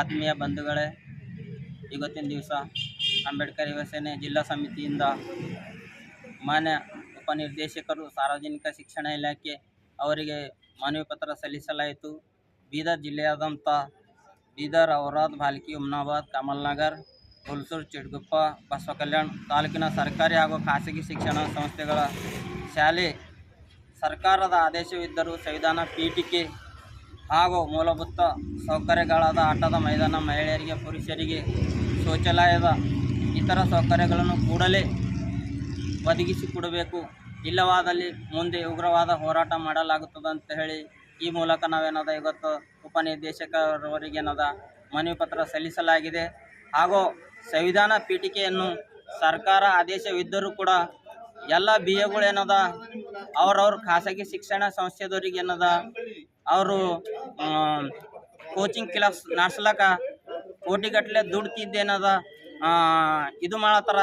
ಆತ್ಮೀಯ ಬಂಧುಗಳೇ, ಇವತ್ತಿನ ದಿವಸ ಅಂಬೇಡ್ಕರ್ ಯುವ ಸೇನೆ ಜಿಲ್ಲಾ ಸಮಿತಿಯಿಂದ ಮಾನ್ಯ ಉಪನಿರ್ದೇಶಕರು, ಸಾರ್ವಜನಿಕ ಶಿಕ್ಷಣ ಇಲಾಖೆ ಅವರಿಗೆ ಮನವಿ ಪತ್ರ ಸಲ್ಲಿಸಲಾಯಿತು. ಬೀದರ್ ಜಿಲ್ಲೆಯಾದಂಥ ಬೀದರ್ ಔರಾದ್ ಭಾಲ್ಕಿ ಉಮ್ನಾಬಾದ್, ಕಮಲ್ನಗರ್, ಹುಲ್ಸೂರು ಚಿಡ್ಗುಪ್ಪ ಬಸವ ಕಲ್ಯಾಣ್ ತಾಲೂಕಿನ ಸರ್ಕಾರಿ ಹಾಗೂ ಖಾಸಗಿ ಶಿಕ್ಷಣ ಸಂಸ್ಥೆಗಳ ಶಾಲೆ ಸರ್ಕಾರದ ಆದೇಶವಿದ್ದರೂ ಸಂವಿಧಾನ ಪೀಠಿಕೆ ಹಾಗೂ ಮೂಲಭೂತ ಸೌಕರ್ಯಗಳಾದ ಆಟದ ಮೈದಾನ, ಮಹಿಳೆಯರಿಗೆ, ಪುರುಷರಿಗೆ ಶೌಚಾಲಯದ ಇತರ ಸೌಕರ್ಯಗಳನ್ನು ಕೂಡಲೇ ಒದಗಿಸಿಕೊಡಬೇಕು ಇಲ್ಲವಾದಲ್ಲಿ ಮುಂದೆ ಉಗ್ರವಾದ ಹೋರಾಟ ಮಾಡಲಾಗುತ್ತದೆ ಅಂತ ಹೇಳಿ ಈ ಮೂಲಕ ನಾವೇನದ ಇವತ್ತು ಉಪನಿರ್ದೇಶಕರವರಿಗೇನದ ಮನವಿ ಪತ್ರ ಸಲ್ಲಿಸಲಾಗಿದೆ. ಹಾಗೂ ಸಂವಿಧಾನ ಪೀಠಿಕೆಯನ್ನು ಸರ್ಕಾರ ಆದೇಶವಿದ್ದರೂ ಕೂಡ ಎಲ್ಲ ಬಿ ಎಗಳೇನದ ಅವರವ್ರ ಖಾಸಗಿ ಶಿಕ್ಷಣ ಸಂಸ್ಥೆದವರಿಗೇನದ ಅವರು ಕೋಚಿಂಗ್ ಕ್ಲಾಸ್ ನಡೆಸ್ಲಕ್ಕ ಕೋಟಿಗಟ್ಟಲೆ ದುಡ್ಡು ತಿದ್ದೇನದ ಇದು ಮಾಡತ್ತಾರ?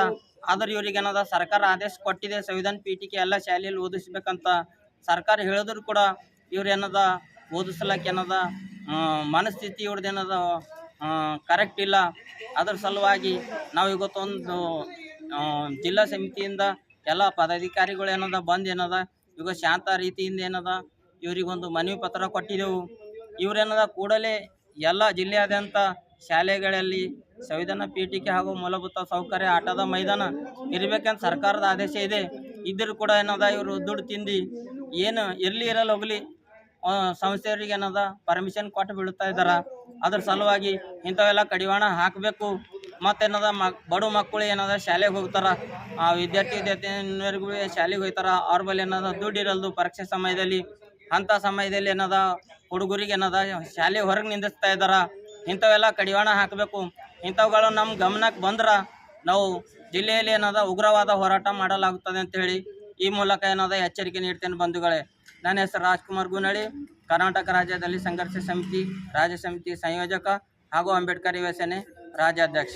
ಆದ್ರೆ ಇವ್ರಿಗೆ ಏನದ? ಸರ್ಕಾರ ಆದೇಶ ಕೊಟ್ಟಿದೆ, ಸಂವಿಧಾನ ಪೀಠಿಕೆ ಎಲ್ಲ ಶಾಲೆಯಲ್ಲಿ ಓದಿಸ್ಬೇಕಂತ ಸರ್ಕಾರ ಹೇಳಿದ್ರು ಕೂಡ ಇವ್ರು ಏನದ? ಓದಿಸ್ಲಕ್ಕ ಏನದ? ಮನಸ್ಥಿತಿ ಇವ್ರದ್ದು ಏನದ? ಕರೆಕ್ಟ್ ಇಲ್ಲ. ಅದ್ರ ಸಲುವಾಗಿ ನಾವು ಇವತ್ತೊಂದು ಜಿಲ್ಲಾ ಸಮಿತಿಯಿಂದ ಎಲ್ಲ ಪದಾಧಿಕಾರಿಗಳು ಏನದ ಬಂದು ಏನದ? ಈಗ ಶಾಂತ ರೀತಿಯಿಂದ ಏನದ? ಇವರಿಗೊಂದು ಮನವಿ ಪತ್ರ ಕೊಟ್ಟಿದ್ದೆವು ಇವರೇನದ ಕೂಡಲೇ ಎಲ್ಲ ಜಿಲ್ಲೆಯಾದ್ಯಂತ ಶಾಲೆಗಳಲ್ಲಿ ಸಂವಿಧಾನ ಪೀಠಿಕೆ ಹಾಗೂ ಮೂಲಭೂತ ಸೌಕರ್ಯ ಆಟದ ಮೈದಾನ ಇರಬೇಕಂತ ಸರ್ಕಾರದ ಆದೇಶ ಇದೆ. ಇದ್ದರೂ ಕೂಡ ಏನದ ಇವರು ದುಡ್ಡು ತಿಂದು ಏನು ಇರಲಿ ಇರಲ್ಲ ಹೋಗಲಿ ಸಂಸ್ಥೆಯವರಿಗೆ ಏನದ ಪರ್ಮಿಷನ್ ಕೊಟ್ಟು ಬೀಳ್ತಾ ಇದ್ದಾರೆ. ಅದ್ರ ಸಲುವಾಗಿ ಇಂಥವೆಲ್ಲ ಕಡಿವಾಣ ಹಾಕಬೇಕು. ಮತ್ತೇನದ ಮಕ್, ಬಡ ಮಕ್ಕಳು ಏನದ ಶಾಲೆಗೆ ಹೋಗ್ತಾರೆ. ಆ, ವಿದ್ಯಾರ್ಥಿ ವಿದ್ಯಾರ್ಥಿನಿಯರಿಗೂ ಶಾಲೆಗೆ ಹೋಗ್ತಾರೆ. ಅವ್ರ ಬಳಿ ಏನದ ದುಡ್ಡು ಇರಲ್ದು ಪರೀಕ್ಷೆ ಸಮಯದಲ್ಲಿ. ಅಂಥ ಸಮಯದಲ್ಲಿ ಏನದ ಹುಡುಗರಿಗೆ ಏನದ, ಶಾಲೆ ಹೊರಗೆ ನಿಂದಿಸ್ತಾ ಇದ್ದಾರ, ಇಂಥವೆಲ್ಲ ಕಡಿವಾಣ ಹಾಕಬೇಕು. ಇಂಥವುಗಳು ನಮ್ಮ ಗಮನಕ್ಕೆ ಬಂದ್ರೆ ನಾವು ಜಿಲ್ಲೆಯಲ್ಲಿ ಏನದ, ಉಗ್ರವಾದ ಹೋರಾಟ ಮಾಡಲಾಗುತ್ತದೆ ಅಂತ ಹೇಳಿ ಈ ಮೂಲಕ ಏನದ ಎಚ್ಚರಿಕೆ ನೀಡ್ತೇನೆ ಬಂಧುಗಳೇ. ನನ್ನ ಹೆಸರು ರಾಜ್ಕುಮಾರ್ ಗುನಳಿ, ಕರ್ನಾಟಕ ರಾಜ್ಯದಲ್ಲಿ ಸಂಘರ್ಷ ಸಮಿತಿ, ರಾಜ್ಯ ಸಮಿತಿ ಸಂಯೋಜಕ ಹಾಗೂ ಅಂಬೇಡ್ಕರ್ ಯುವ ಸೇನೆ ರಾಜ್ಯಾಧ್ಯಕ್ಷ.